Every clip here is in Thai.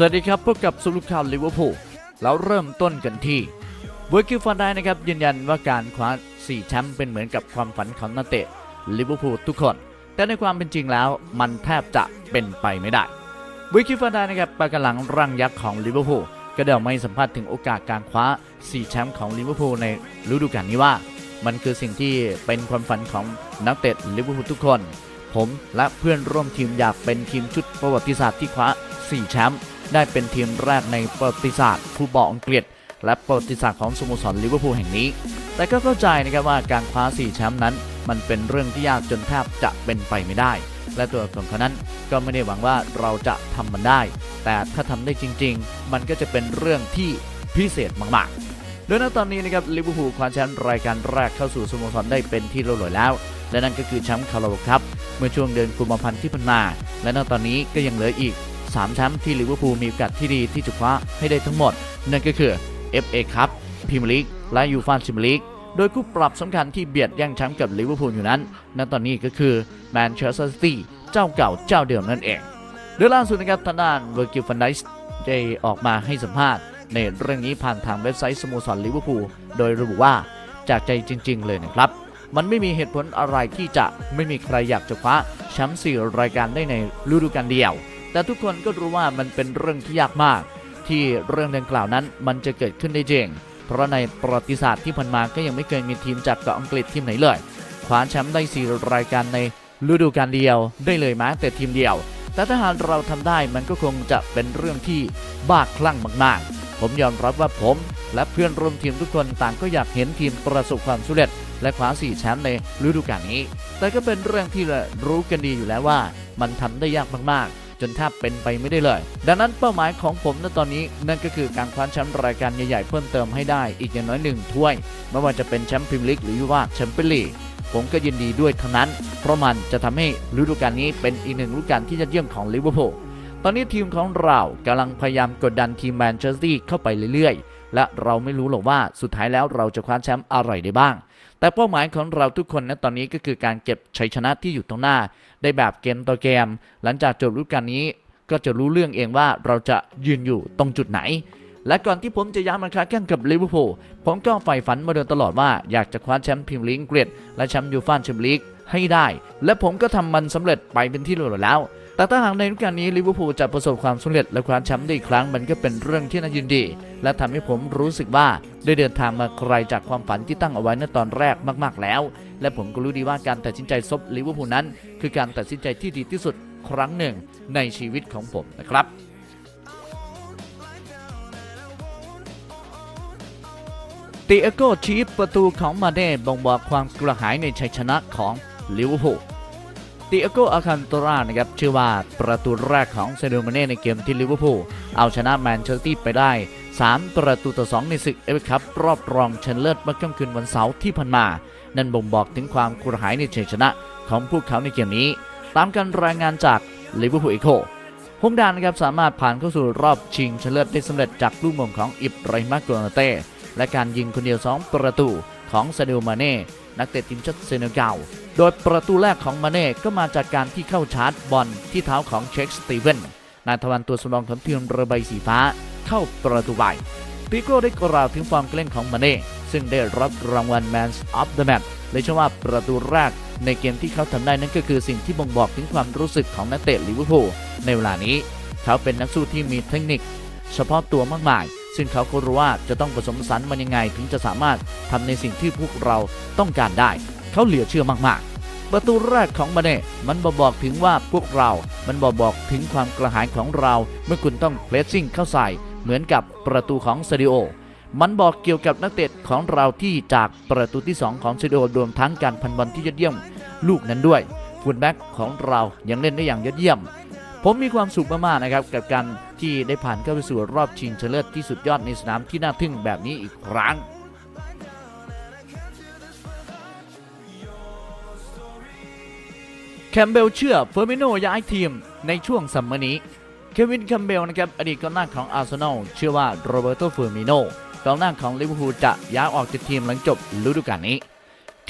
สวัสดีครับพบกับสุรุข่าวลิเวอร์พูลแล้วเริ่มต้นกันที่เวอร์กิลฟันได้นะครับยืนยันว่าการคว้า4แชมป์เป็นเหมือนกับความฝันของนักเตะลิเวอร์พูลทุกคน แต่ในความเป็นจริงแล้วมันแทบจะเป็นไปไม่ได้เวอร์กิลฟันได้นะครับปากหลังร่างยักษ์ของลิเวอร์พูลก็ได้ออกมาให้สัมภาษณ์ถึงโอกาสการคว้า4แชมป์ของลิเวอร์พูลในฤดูกาลนี้ว่า มันคือสิ่งที่เป็นความฝันของนักเตะลิเวอร์พูลทุกคน ผมและเพื่อนร่วมทีมอยากเป็นทีมชุดประวัติศาสตร์ที่คว้า4แชมป์ ได้เป็นทีมแรกในประวัติศาสตร์ฟุตบอลอังกฤษ และประวัติศาสตร์ของสโมสรลิเวอร์พูลแห่งนี้ แต่ก็เข้าใจนะครับว่าการคว้า 4 แชมป์นั้น มันเป็นเรื่องที่ยากจนแทบจะเป็นไปไม่ได้ และตัวของเขานั้นก็ไม่ได้หวังว่าเราจะทำมันได้ แต่ถ้าทำได้จริง ๆ มันก็จะเป็นเรื่องที่พิเศษมากๆ โดยณตอนนี้นะครับลิเวอร์พูลคว้าแชมป์รายการแรกเข้าสู่สโมสรได้เป็นที่เรียบร้อยแล้วและนั่นก็คือแชมป์คาราบครับ เมื่อช่วงเดือนกุมภาพันธ์ที่ผ่านมา และณตอนนี้ก็ยังเหลืออีก 3 แชมป์ที่ลิเวอร์พูลมีโอกาสที่ดีที่จะคว้าให้ได้ทั้งหมด นั่นก็คือ FA ครับพรีเมียร์ลีกและยูฟ่าแชมเปี้ยนลีกโดยคู่ปรับสำคัญที่เบียดแย่งแชมป์กับลิเวอร์พูลอยู่นั้นณตอนนี้ก็คือแมนเชสเตอร์ซิตี้เจ้าเก่าเจ้าเดิมนั่นเองโดยล่าสุดนะครับทางด้านเวอร์กิลฟันไดส์ได้ออกมาให้สัมภาษณ์ ในเรื่องนี้ผ่านทางเว็บไซต์สโมสรลิเวอร์พูลโดยระบุว่าจากใจจริง ๆ เลยนะครับ มันไม่มีเหตุผลอะไรที่จะไม่มีใครอยากจะคว้าแชมป์สี่รายการได้ในฤดูกาลเดียว แต่ทุกคนก็รู้ว่ามันเป็นเรื่องที่ยากมาก ที่เรื่องดังกล่าวนั้นมันจะเกิดขึ้นได้จริง เพราะในประวัติศาสตร์ที่ผ่านมาก็ยังไม่เคยมีทีมจากเกาะอังกฤษทีมไหนเลยคว้าแชมป์ได้สี่รายการในฤดูกาลเดียวได้เลยแม้แต่ทีมเดียว แต่ถ้าหากเราทำได้มันก็คงจะเป็นเรื่องที่บ้าคลั่งมากๆ ผมยอมรับว่าผมและเพื่อนร่วมทีมทุกคนต่างก็อยากเห็นทีมประสบความสำเร็จ และคว้าสี่แชมป์ในฤดูกาลนี้ แต่ก็เป็นเรื่องที่รู้กันดีอยู่แล้วว่า มันทำได้ยากมากๆ จนแทบเป็นไปไม่ได้เลย ดังนั้นเป้าหมายของผมณตอนนี้นั่นก็คือการคว้าแชมป์รายการใหญ่ๆเพิ่มเติมให้ได้อีกอย่างน้อยหนึ่งถ้วย ไม่ว่าจะเป็นแชมป์พรีเมียร์ลีกหรือว่าแชมเปี้ยนลีกผมก็ยินดีด้วยทั้งนั้น เพราะมันจะทำให้ฤดูกาลนี้เป็นอีกหนึ่งฤดูกาลที่ยอดเยี่ยมของลิเวอร์พูลตอนนี้ทีมของเรากำลังพยายามกดดันทีมแมนเชสเตอร์ซิตี้เข้าไปเรื่อยๆ และเราไม่รู้หรอกว่าสุดท้ายแล้วเราจะคว้าแชมป์อะไรได้บ้าง แต่เป้าหมายของเราทุกคนนะตอนนี้ก็คือการเก็บชัยชนะที่อยู่ตรงหน้า ได้แบบเกมต่อเกม หลังจากจบฤดูกาลนี้ ก็จะรู้เรื่องเองว่าเราจะยืนอยู่ตรงจุดไหนและก่อนที่ผมจะย้ายมาค้าแข่งกับลิเวอร์พูล ผมก็ใฝ่ฝันมาโดยตลอดว่าอยากจะคว้าแชมป์พรีเมียร์ลีกอังกฤษและแชมป์ยูฟ่าแชมเปี้ยนลีกให้ได้ และผมก็ทำมันสำเร็จไปเป็นที่เรียบร้อยแล้ว แต่ถ้าหากในฤดูกาลนี้ลิเวอร์พูลจะประสบความสำเร็จและคว้าแชมป์ได้อีกครั้งมันก็เป็นเรื่องที่น่ายินดี และทำให้ผมรู้สึกว่าได้เดินทางมาไกลจากความฝันที่ตั้งเอาไว้ในตอนแรกมาก ๆ แล้ว และผมก็รู้ดีว่าการตัดสินใจซบลิเวอร์พูลนั้น คือการตัดสินใจที่ดีที่สุดครั้งหนึ่งในชีวิตของผมนะครับติเอโกชีฟประตูของมาเน่บ่งบอกความกระหายในชัยชนะของลิเวอร์พูล ติเอโกอาคันตรานะครับชื่อว่าประตูแรกของเซโดมาเน่ในเกมที่ลิเวอร์พูลเอาชนะแมนเชสเตอร์ซิตี้ไปได้ 3 ประตูต่อ 2 ในศึกเอฟเอคัพรอบรองชนะเลิศเมื่อค่ำคืนวันเสาร์ที่ผ่านมา นั่นบ่งบอกถึงความกระหายในชัยชนะของพวกเขาในเกมนี้ ตามการรายงานจากลิเวอร์พูลอีโคฮงดานนะครับสามารถผ่านเข้าสู่รอบชิงชนะเลิศได้สำเร็จจากลูกมงของอิบไราฮิมาโกนาเต้และการยิงคนเดียว 2 ประตู ของซาดิโอมาเน่นักเตะทีมชาติเซเนกัลโดยประตูแรกของมาเน่ก็มาจากการที่เข้าชาร์จบอลที่เท้าของเช็คสตีเวนนายทวันตัวสำรองของทีมเรือใบสีฟ้าเข้าประตูใบปิโก้ได้กล่าวถึงความเล่นของมาเน่ซึ่งได้รับรางวัล Man of the Match เลยเชื่อว่าประตูแรกในเกมที่เขาทำได้นั่นก็คือสิ่งที่บ่งบอกถึงความรู้สึกของนักเตะลิเวอร์พูลในเวลานี้ เขาเป็นนักสู้ที่มีเทคนิค เฉพาะตัวมากมาย ซึ่งเขาก็รู้ว่าจะต้องผสมผสานมันยังไงถึงจะสามารถทำในสิ่งที่พวกเราต้องการได้ เขาเหลือเชื่อมากๆ ประตูแรกของมาเน่มันบอบอกถึงว่าพวกเรา มันบอบอกถึงความกระหายของเรา เมื่อคุณต้องเพลสซิ่งเข้าใส่ เหมือนกับประตูของซาดิโอ มันบอกเกี่ยวกับนักเตะของเราที่จากประตูที่ 2 ของซาดิโอรวมทั้งการพันบอลที่ยอดเยี่ยม ลูกนั้นด้วยฟุตแบ็กของเรายังเล่นได้อย่างยอดเยี่ยม ผมมีความสุขมากๆนะครับกับการที่ได้ผ่านเข้าไปสู่รอบชิงชนะเลิศที่สุดยอดในสนามที่น่าทึ่งแบบนี้อีกครั้งแคมเบลเชื่อเฟอร์มิโนย้ายทีมในช่วงซัมมนี้เควินแคมเบลนะครับอดีตกองหน้าของอาร์เซนอลเชื่อว่าโรเบโตเฟอร์มิโนกองหน้าของลิเวอร์พูลจะย้ายออกจากทีมหลังจบฤดูกาลนี้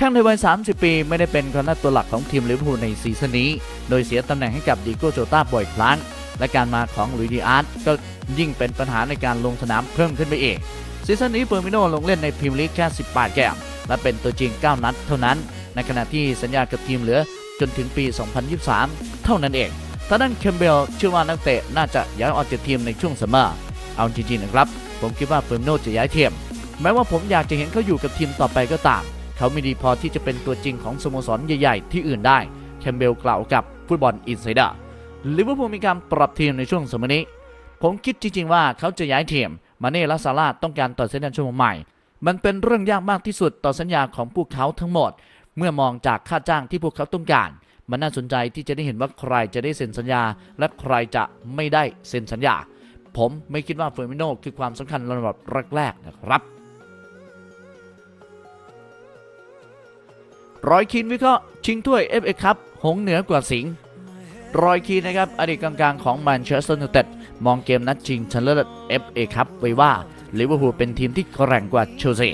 ข้งในวัย 30 ปีไม่ได้เป็นกองหน้าตัวหลักของทีมลิเวอร์พูลในซีซั่นนี้ โดยเสียตำแหน่งให้กับดิโก้โจตาบ่อยครั้ง และการมาของลุยดีอาร์ตก็ยิ่งเป็นปัญหาในการลงสนามเพิ่มขึ้นไปเองซีซั่นนี้เฟอร์มิโนลงเล่นในพรีเมียร์ลีกแค่ 18เกมและเป็นตัวจริง 9 นัดเท่านั้น ในขณะที่สัญญากับทีมเหลือจนถึงปี 2023 เท่านั้นเองทางด้านเคมเบลเชื่อว่านักเตะน่าจะย้ายออกจากทีมในช่วงซัมเมอร์เอาจริงๆนะครับ ผมคิดว่าเฟอร์มิโนจะย้ายทีม แม้ว่าผมอยากจะเห็นเขาอยู่กับทีมต่อไปก็ตาม เขาไม่ดีพอที่จะเป็นตัวจริงของสโมสรใหญ่ๆ ที่อื่นได้แคมเบลกล่าวกับฟุตบอลอินไซเดอร์ลิเวอร์พูลมีการปรับทีมในช่วงสมัยนี้ ผมคิดจริงๆว่าเขาจะย้ายทีม มาเน่และซาร่าต้องการต่อสัญญาช่วงใหม่ มันเป็นเรื่องยากมากที่สุดต่อสัญญาของพวกเขาทั้งหมด เมื่อมองจากค่าจ้างที่พวกเขาต้องการ มันน่าสนใจที่จะได้เห็นว่าใครจะได้เซ็นสัญญา และใครจะไม่ได้เซ็นสัญญา ผมไม่คิดว่าเฟอร์มิโนคือความสำคัญลำดับแรกๆนะครับ รอยคีนวิเคราะห์ชิงถ้วย FA คัพหงเหนือกว่าสิงห์รอยคีนนะครับอดีตกลางๆของแมนเชสเตอร์ยูไนเต็ดมองเกมนัดชิงชนะเลิศ FA คัพไว้ว่าลิเวอร์พูลเป็นทีมที่แกร่งกว่าเชลซี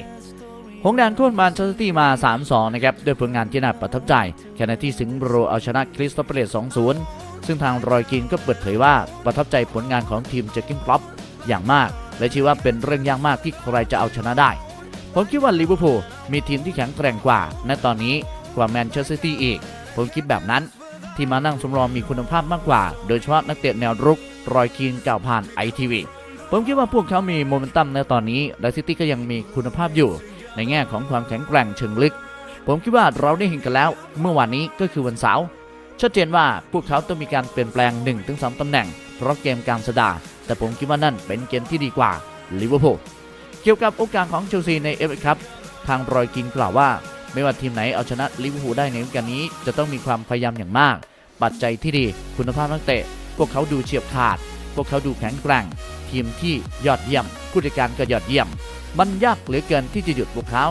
หงแดงโค่นแมนเชสเตอร์ตี้มา 3-2 นะครับ ด้วยผลงานที่น่าประทับใจขณะที่สิงห์โรเอาชนะคริสตัลพาเลส2-0 ซึ่งทางรอยกินก็เปิดเผยว่าประทับใจผลงานของทีมเจคกินคล็อปอย่างมาก และชี้ว่าเป็นเรื่องยากมากที่ใครจะเอาชนะได้ ผมคิดว่าลิเวอร์พูลมีทีมที่แข็งแกร่งกว่า ณตอนนี้กว่าแมนเชสเตอร์ซิตี้อีก ผมคิดแบบนั้น ที่มานั่งสำรองมีคุณภาพมากกว่า โดยเฉพาะนักเตะแนวรุก รอยคีนก่าวผ่านไอทีวีผมคิดว่าพวกเขามีโมเมนตัมในตอนนี้และซิตี้ก็ยังมีคุณภาพอยู่ ในแง่ของความแข็งแกร่งเชิงลึก ผมคิดว่าเราได้เห็นกันแล้ว เมื่อวานนี้ก็คือวันเสาร์ชัดเจนว่าพวกเขาต้องมีการเปลี่ยนแปลง 1-2ตำแหน่ง เพราะเกมกลางสดา แต่ผมคิดว่านั่นเป็นเกมที่ดีกว่าลิเวอร์พูล เกี่ยวกับโอกาสของเชลซีในเอฟเอครับทางรอยกินกล่าวว่า ไม่ว่าทีมไหนเอาชนะลิเวอร์พูลได้ในฤดูกาลนี้ จะต้องมีความพยายามอย่างมาก ปัจจัยที่ดี คุณภาพนักเตะ พวกเขาดูเฉียบขาด พวกเขาดูแข็งแกร่ง ทีมที่ยอดเยี่ยมผู้จัดการก็ยอดเยี่ยม มันยากเหลือเกินที่จะหยุดพวกเขา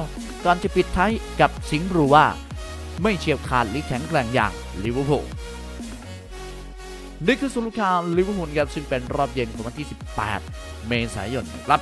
ก่อนจะปิดท้ายกับสิงห์รูว่า ไม่เฉียบขาดหรือแข็งแกร่งอย่างลิเวอร์พูลนี่คือสรุปข่าลิเวอร์พูลครับซึ่งเป็นรอบเย็นของวันที่ 18 เมษายนครับ